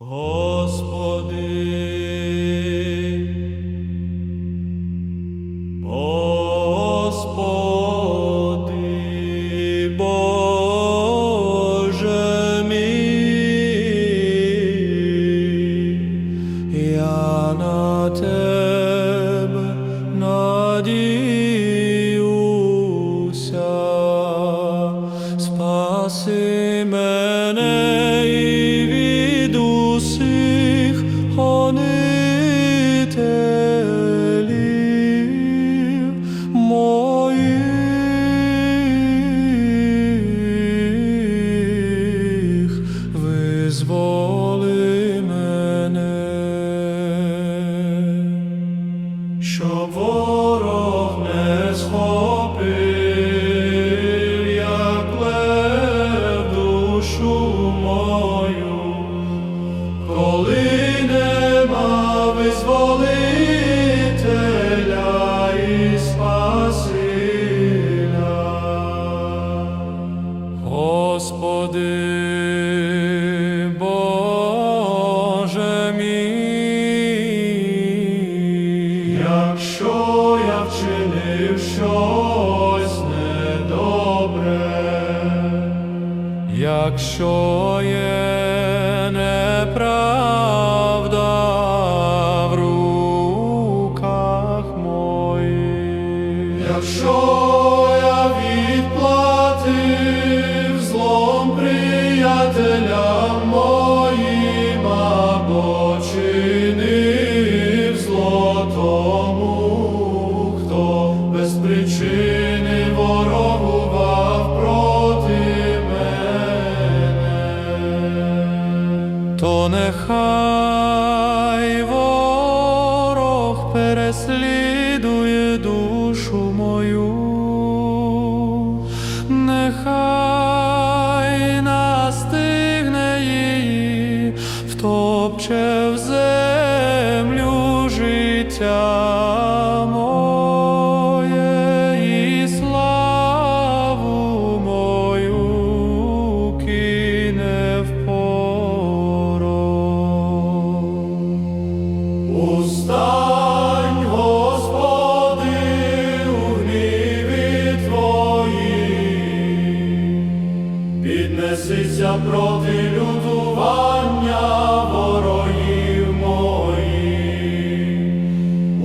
Господи, якщо я вчинив щось недобре, якщо є неправда в руках моїх, якщо я відплатив злом приятелям нехай ворог переслідує душу мою, нехай настигне її, втопче в землю життя піднесися проти лютування ворогів моїх.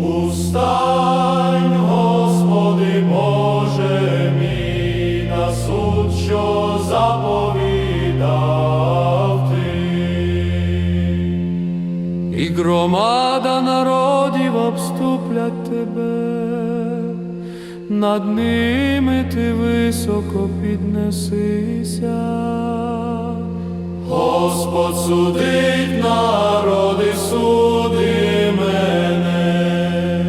Устань, Господи, Боже мій, на суд, що заповідав Ти. І громада народів обступлять тебе, над ними ти високо піднесися. Господь судить народи, суди мене,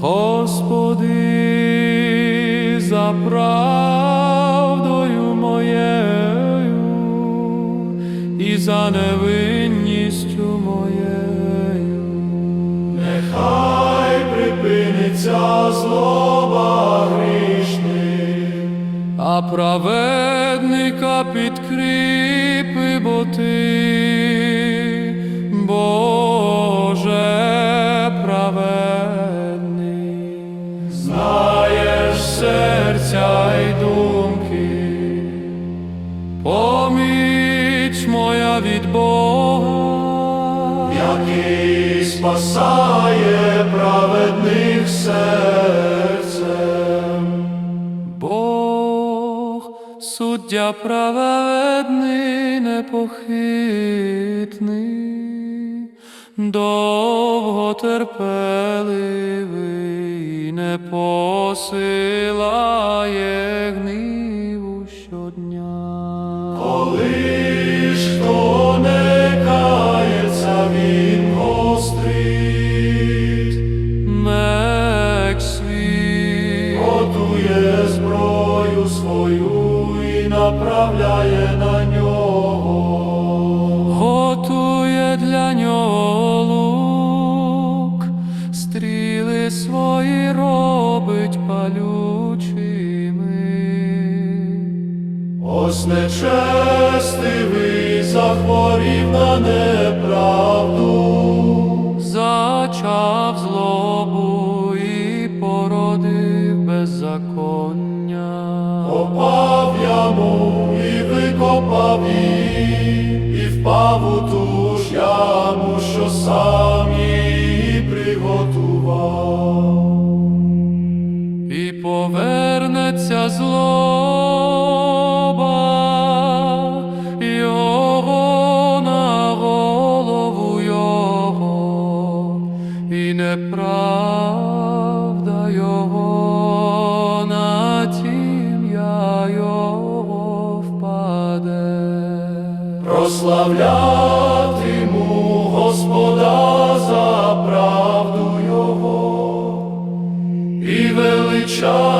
Господи, за правдою моєю і за невинністю моєю. Нехай припиниться злоба а праведника підкріпи, бо ти, Боже праведний, знаєш серця й думки. Поміч моя від Бога, який спасає праведних серцем. Суддя праведний, непохитний, довготерпеливий, не посилає гніву щодня. Коли ж хто не направляє на нього, готує для нього лук, стріли свої робить палючими. Ось нечестивий захворів на неправду, зачав злобу. Він і впав у ту ж яму, що сам прославлятиму Господа за правду Його. І величатиму